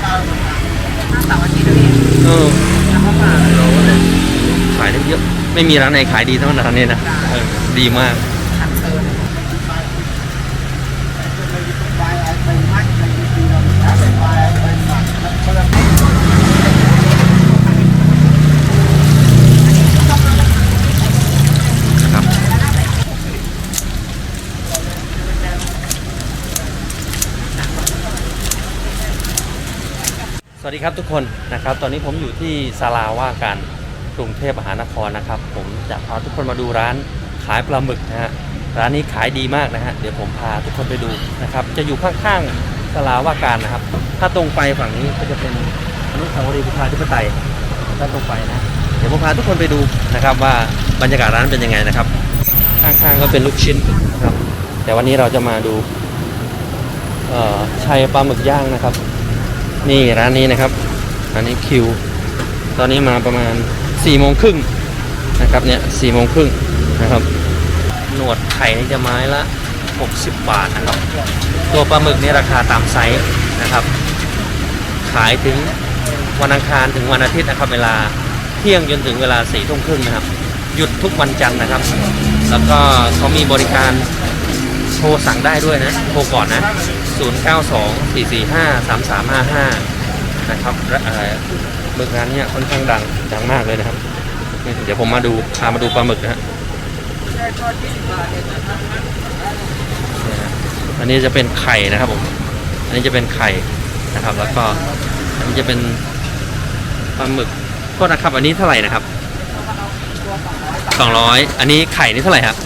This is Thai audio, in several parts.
เสาร์อาทิตย์ด้วยเออแล้วก็มา เราเนี่ยขายได้เยอะ ไม่มีร้านไหนขายดีเท่าร้านนี้นะเออดีมาก ขันเซิร์น นะครับ สวัสดีครับทุกคนนะครับ ตอนนี้ผมอยู่ที่ศาลาว่าการกรุงเทพมหานครนะครับ ผมจะพาทุกคนมาดูร้านขายปลาหมึกนะฮะร้านนี้ขายดีมากนะฮะเดี๋ยวผมพาทุกคนไปดูนะครับ จะอยู่ข้างๆศาลาว่าการนะครับ ถ้าตรงไปฝั่งนี้ก็จะเป็นอนุสาวรีย์ประชาธิปไตยถ้าตรงไปนะเดี๋ยวผมพาทุกคนไปดูนะครับว่าบรรยากาศร้านเป็นยังไงนะครับ ข้างๆก็เป็นลูกชิ้นนะครับ แต่วันนี้เราจะมาดูเอ่อชัยปลาหมึกย่างนะครับ นี่ร้านนี้นะครับ อันนี้คิว ตอนนี้มาประมาณ4ี่โมงครึ่งนะครับเนี่ยสี่โมงครึ่งนะครับ หนวดไข่นี่จะไม้ละ 60 บาทนะครับ ตัวปลาหมึกนี่ราคาตามไซส์นะครับ ขายถึงวันอังคารถึงวันอาทิตย์นะครับ เวลาเที่ยงจนถึงเวลาสี่ทุ่มครึ่งนะครับ หยุดทุกวันจันทร์นะครับ แล้วก็เขามีบริการ ทรสั่งได้ด้วยนะ โทรก่อนนะ 092 445 3355 นะครับและเอ่อหมึกร้านเนี้ยค่อนข้างดังดังมากเลยนะครับ เดี๋ยวผมมาดูพามาดูปลาหมึกนะฮะอันนี้จะเป็นไข่นะครับผม อันนี้จะเป็นไข่นะครับ แล้วก็อันนี้จะเป็นปลาหมึกโทษนะครับ อันนี้เท่าไหร่นะครับสองร้อยอันนี้ไข่นี่เท่าไหร่ครับ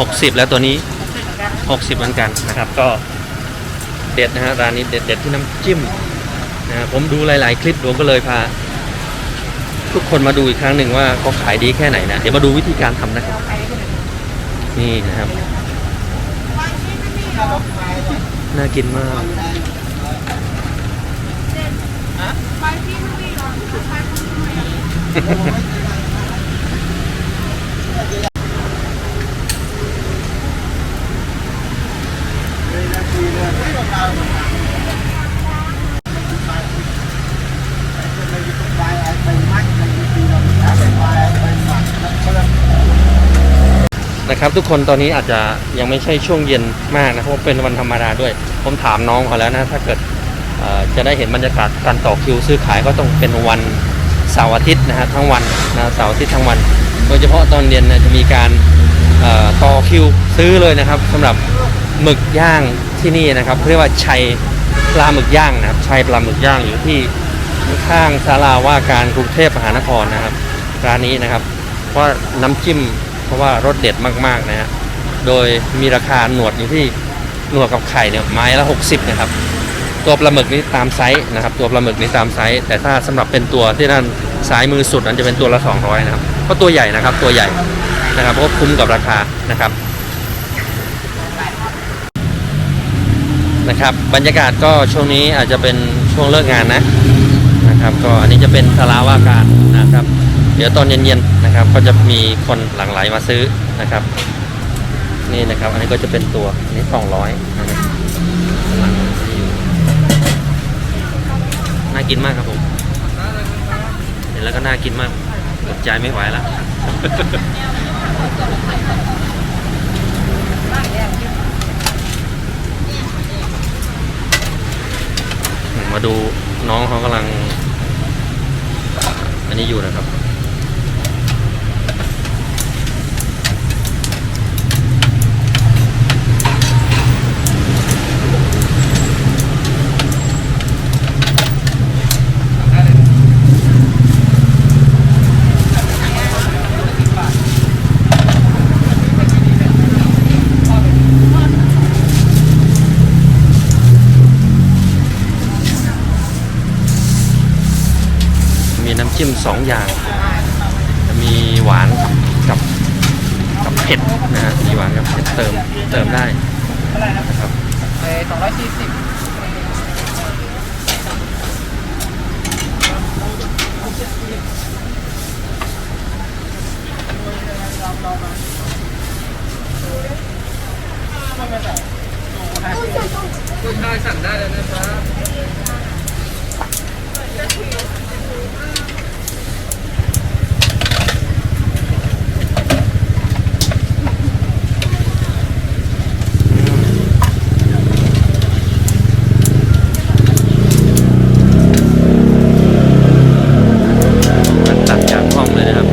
หกสิบแล้วตัวนี้ กสิบเหมือนกันนะครับ ก็เด็ดนะฮะร้านนี้เด็ดเด็ดที่น้ำจิ้มนะฮะผมดูหลาย ๆ คลิปผมก็เลยพา ทุกคนมาดูอีกครั้งหนึ่งว่าเขาขายดีแค่ไหนนะ เดี๋ยวมาดูวิธีการทำนะครับ นี่นะครับ น่ากินมาก นะครับทุกคนตอนนี้อาจจะยังไม่ใช่ช่วงเย็นมากนะเพราะเป็นวันธรรมดาด้วย ผมถามน้องเขาแล้วนะถ้าเกิดจะได้เห็นบรรยากาศการต่อคิวซื้อขายก็ต้องเป็นวันเสาร์อาทิตย์นะฮะทั้งวันนะเสาร์อาทิตย์ทั้งวัน โดยเฉพาะตอนเย็นนะจะมีการต่อคิวซื้อเลยนะครับสำหรับหมึกย่าง ที่นี่นะครับเรียกว่าชัยปลาหมึกย่างนะครับชัยปลาหมึกย่างอยู่ที่ข้างศาลาว่าการกรุงเทพมหานครนะครับร้านนี้นะครับเพราะน้ำจิ้มเพราะว่ารสเด็ดมากๆนะฮะโดยมีราคาหนวดอยู่ที่หนวดกับไข่เนี่ยไม้ละ 60 นะครับ ตัวปลาหมึกนี่ตามไซส์นะครับ ตัวปลาหมึกนี่ตามไซส์แต่ถ้าสำหรับเป็นตัวที่ด้านซ้ายมือสุดนั้นจะเป็นตัวละ 200 นะครับเพราะตัวใหญ่นะครับตัวใหญ่นะครับเพราะคุ้มกับราคานะครับ นะครับ บรรยากาศก็ช่วงนี้อาจจะเป็นช่วงเลิกงานนะนะครับ ก็อันนี้จะเป็นสาราว่าการนะครับ เดี๋ยวตอนเย็นๆนะครับ ก็จะมีคนหลั่งไหลมาซื้อนะครับ นี่นะครับ อันนี้ก็จะเป็นตัวอันนี้สองร้อยนะครับกำลังอยู่น่ากินมากครับผมเห็นแล้วก็น่ากินมากอดใจไม่ไหวแล้ว มาดูน้องเขากำลัง อันนี้อยู่นะครับ มีน้ำจิ้มสองอย่าง จะมีหวานกับกับเผ็ดนะฮะมีหวานกับเผ็ดเติมเติมได้นะครับเออสองร้อยสี่สิบคุณชายสั่งได้เลยนะครับ มันตัดจากห้องเลยนะครับ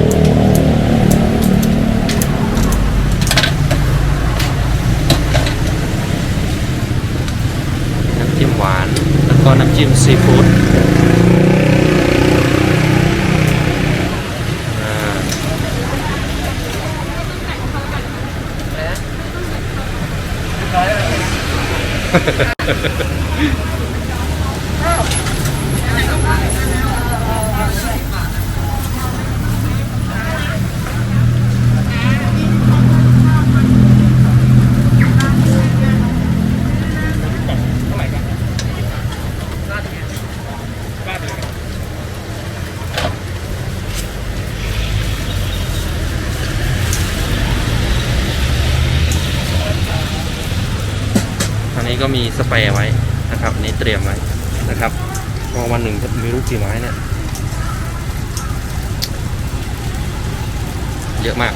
น้ำจิ้มหวาน แล้วก็น้ำจิ้มซีฟู้ดอ่า อะไรนะร้อยเลย อัน นี้ก็มีสเปรย์ไว้นะครับอันนี้เตรียมไว้นะครับเพราะวันหนึ่งมีลูกกี่ไม้เนี่ยเยอะมาก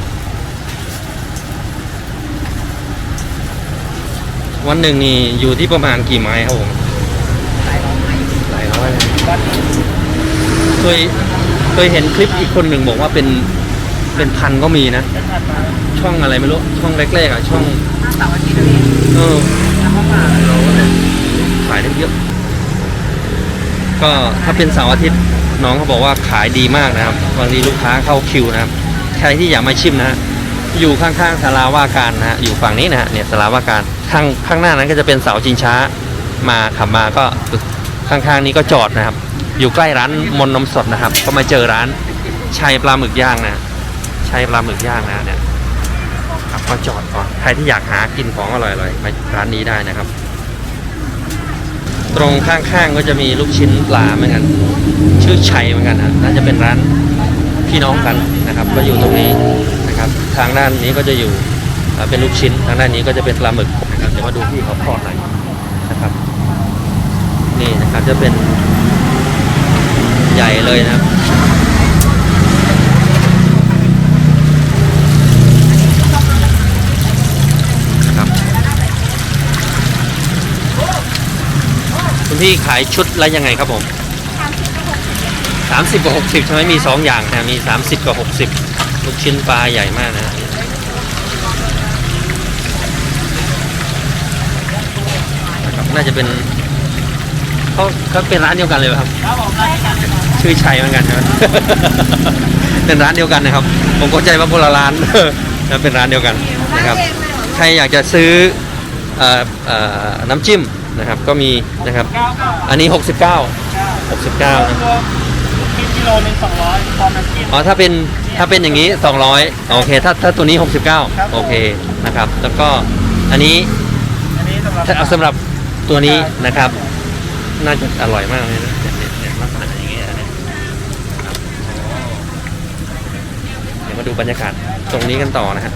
วันหนึ่งนี่อยู่ที่ประมาณกี่ไม้ครับผมหลายร้อยไม้หลายร้อยวัดเคยเคยเห็นคลิปอีกคนหนึ่งบอกว่าเป็นเป็นพันก็มีนะจะถัดมาช่องอะไรไม่รู้ ช่องแรกๆอะช่องถ้าเสาร์อาทิตย์นะพี่ เร้าวเราขายได้เยอะ ก็ถ้าเป็นเสาร์อาทิตย์น้องเขาบอกว่าขายดีมากนะครับบางทีลูกค้าเข้าคิวนะครับ ใครที่อยากมาชิมนะฮะอยู่ข้างๆศาลาว่าการนะฮะอยู่ฝั่งนี้นะฮะเนี่ยศาลาว่าการข้างข้างหน้านั้นก็จะเป็นเสาชิงช้ามาขับมาก็ข้างๆนี้ก็จอดนะครับ อยู่ใกล้ร้านมนนมสดนะครับ ก็มาเจอร้านชัยปลาหมึกย่างนะชัยปลาหมึกย่างนะเนี่ย ครับก็จอดก่อนใครที่อยากหากินของอร่อยๆมาร้านนี้ได้นะครับ ตรงข้างๆก็จะมีลูกชิ้นปลาเหมือนกัน ชื่อชัยเหมือนกันนะน่าจะเป็นร้านพี่น้องกันนะครับ ก็อยู่ตรงนี้นะครับ ทางด้านนี้ก็จะอยู่เป็นลูกชิ้นทางด้านนี้ก็จะเป็นปลาหมึกนะครับเดี๋ยวมาดูพี่เขาทอดหน่อยนะครับ นี่นะครับจะเป็นใหญ่เลยนะครับ พี่ขายชุดละยังไงครับผมสามสิบกับหกสิบใช่ไหมมีสองอย่างนะมีสามสิบกับหกสิบลูกชิ้นปลาใหญ่มากนะนะครับน่าจะเป็นเขาเขาเป็นร้านเดียวกันเลยเหรอครับ ชื่อชัยเหมือนกันใช่ไหมเป็นร้านเดียวกันนะครับ ผมเข้าใจว่าคนละร้านนะเป็นร้านเดียวกันนะครับ ใครอยากจะซื้อออน้ำจิ้ม นะครับ ก็มีนะครับเก้าเก้าอันนี้ 69เก้า69นะรวมกินกิโลหนึ่งสองร้อยพร้อมน้ำจิ้มอ๋อถ้าเป็นถ้าเป็นอย่างนี้ 200 โอเค ถ้าถ้าตัวนี้ 69 โอเคนะครับ แล้วก็อันนี้อันนี้สำหรับถ้าเอาสำหรับตัวนี้นะครับ น่าจะอร่อยมากเลยนะเนี่ยเนี่ยเนี่ยลักษณะอย่างเงี้ยเนี่ยครับเดี๋ยวมาดูบรรยากาศตรงนี้กันต่อนะฮะ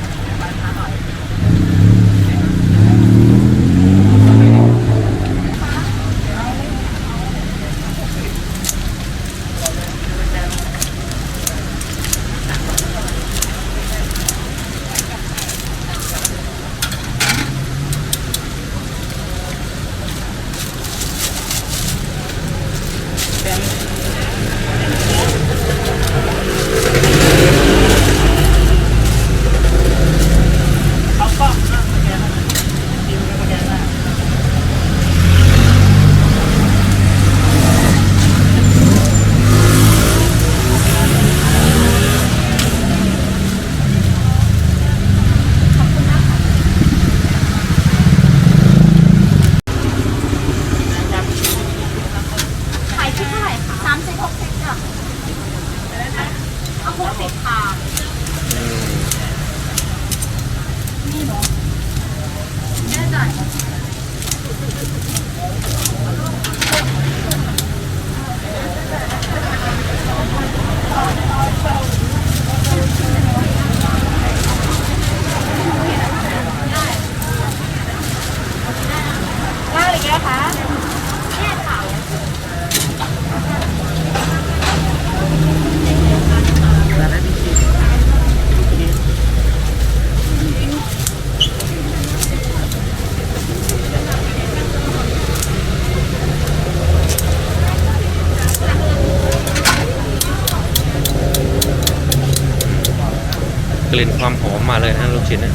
ลิ่นความหอมมาเลยนะลูกชิ้นนะ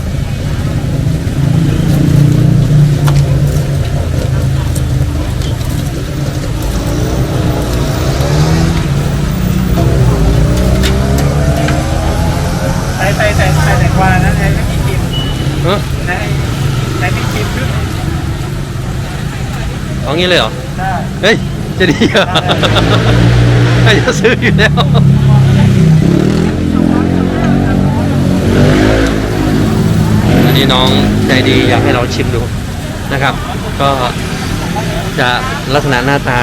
ใส่ใส่ใส่ใส่แตงกวานะใส่ไม่กี่ชิมเออใส่ใส่ไม่ชิมด้วยเอางี้เลยเหรอ ได้ เฮ้ย จะดีเหรอ ใครจะซื้ออยู่แล้ว อันนี้น้องใจดีอยากให้เราชิมดูนะครับ ก็จะลักษณะหน้าตา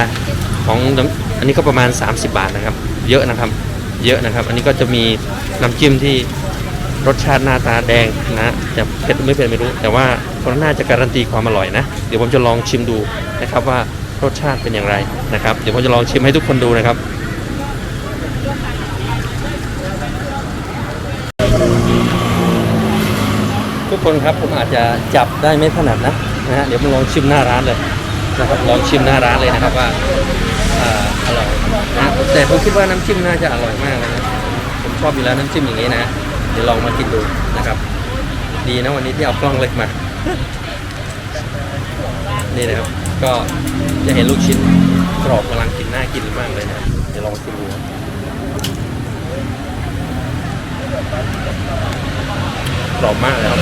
ของน้ำอันนี้ก็ประมาณ 30 บาทนะครับ เยอะนะครับ เยอะนะครับ อันนี้ก็จะมีน้ำจิ้มที่รสชาติหน้าตาแดงนะจะเผ็ดไม่เผ็ดไม่รู้ แต่ว่าคนน่าจะการันตีความอร่อยนะ เดี๋ยวผมจะลองชิมดูนะครับว่ารสชาติเป็นอย่างไรนะครับ เดี๋ยวผมจะลองชิมให้ทุกคนดูนะครับ ทุกคนครับผมอาจจะจับได้ไม่ถนัดนะนะฮะเดี๋ยวมาลองชิมหน้าร้านเลยนะครับลองชิมหน้าร้านเลยนะครับว่าอร่อยนะแต่ผมคิดว่าน้ำจิ้มน่าจะอร่อยมากเลยนะผมชอบอยู่แล้วน้ำจิ้มอย่างนี้นะ เดี๋ยวลองมากินดูนะครับ ดีนะวันนี้ที่เอากล้องเล็กมา นี่นะครับก็จะเห็นลูกชิ้นกรอบกำลังกินน่ากินมากเลยนะ เดี๋ยวลองชิมดู กรอบมากเลยครับ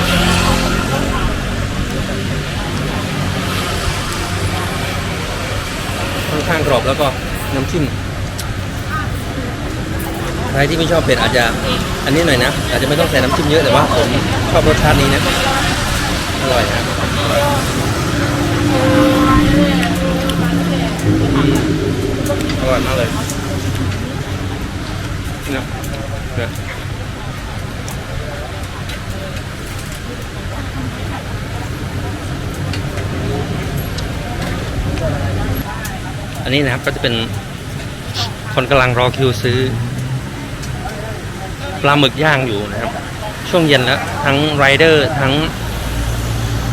ค่อนข้างกรอบแล้วก็น้ำจิ้มใครที่ไม่ชอบเผ็ดอาจจะอันนี้หน่อยนะอาจจะไม่ต้องใส่น้ำจิ้มเยอะแต่ว่าผมชอบรสชาตินี้นะอร่อยนะอร่อยอืมอร่อยมากเลยเนี่ยเนี่ย อันนี้นะครับก็จะเป็นคนกำลังรอคิวซื้อปลาหมึกย่างอยู่นะครับ ช่วงเย็นแล้วทั้งไรเดอร์ทั้ง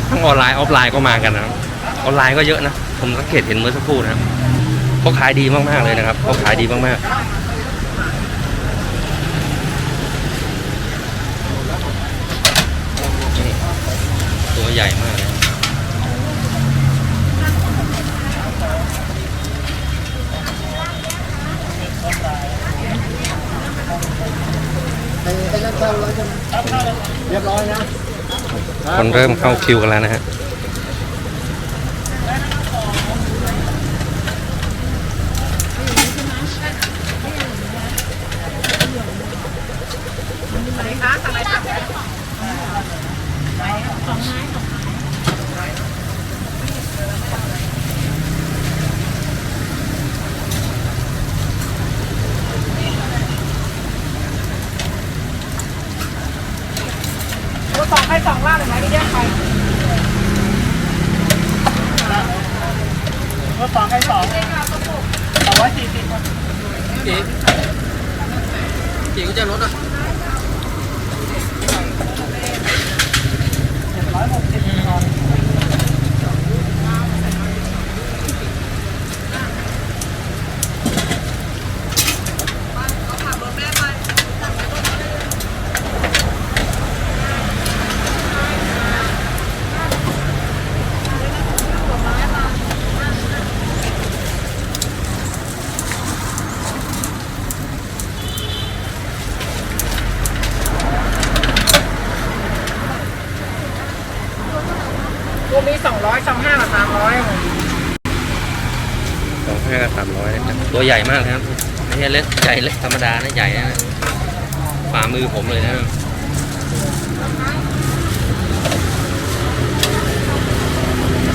ทั้งออนไลน์ออฟไลน์ก็มากันนะครับออนไลน์ก็เยอะนะ ผมสังเกตเห็นเมื่อสักครู่นะครับเขาขายดีมากๆเลยนะครับเขาขายดีมากๆนี่ตัวใหญ่มากเลย เรียบร้อยนะ อนเริ่มเข้าคิวกันแล้วนะฮะ ตัวสองให้สองล่างเลยไหมที่แยกไปตัวสองให้สองสองร้อยสี่สิบ จีจีก็จะลดอะ ร้อยหกสิบนอน ตัวมีสองร้อยสองห้ากับสามร้อยสองห้ากับสามร้อยนะครับตัวใหญ่มากนะครับไม่ใช่เล็กใหญ่เล็กธรรมดานะใหญ่นะฝ่ามือผมเลยนะ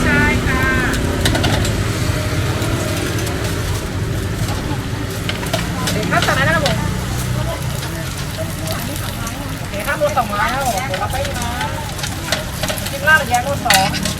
ใช่ค่ะเด็กข้าวสารนะครับผมเด็กข้าวตัวสองไม้ครับผมเดี๋ยวเราไปนะ จิ้มลาดแยกตัวสอง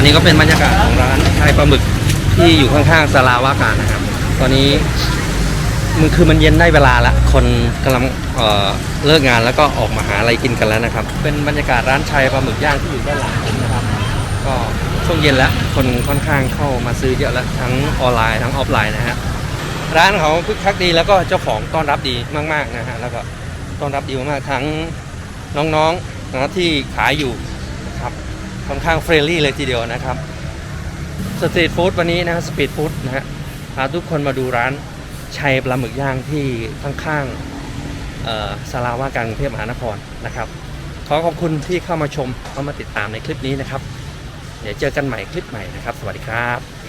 อันนี้ก็เป็นบรรยากาศของร้านชายปลาหมึกที่อยู่ข้างๆสาราวากานะครับ ตอนนี้มันคือมันเย็นได้เวลาละ คนกำลังเเลิกงานแล้วก็ออกมาหาอะไรกินกันแล้วนะครับ เป็นบรรยากาศร้านชายปลาหมึกย่างที่อยู่ด้านหลังผมนะครับ ก็ช่วงเย็นแล้วคนค่อนข้างเข้ามาซื้อเยอะแล้วทั้งออนไลน์ทั้งออฟไลน์นะฮะร้านเขาคึกคักดีแล้วก็เจ้าของต้อนรับดีมากๆนะฮะแล้วก็ต้อนรับดีมากๆทั้งน้องๆนะที่ขายอยู่ ค่อนข้างเฟรนลี่เลยทีเดียวนะครับสตรีทฟู้ดวันนี้นะฮะสปีดฟู้ดนะฮะพาทุกคนมาดูร้านชัยปลาหมึกย่างที่ข้างๆสาราว่าการกรุงเทพมหานครนะครับ ขอขอบคุณที่เข้ามาชมเข้ามาติดตามในคลิปนี้นะครับ เดี๋ยวเจอกันใหม่คลิปใหม่นะครับ สวัสดีครับ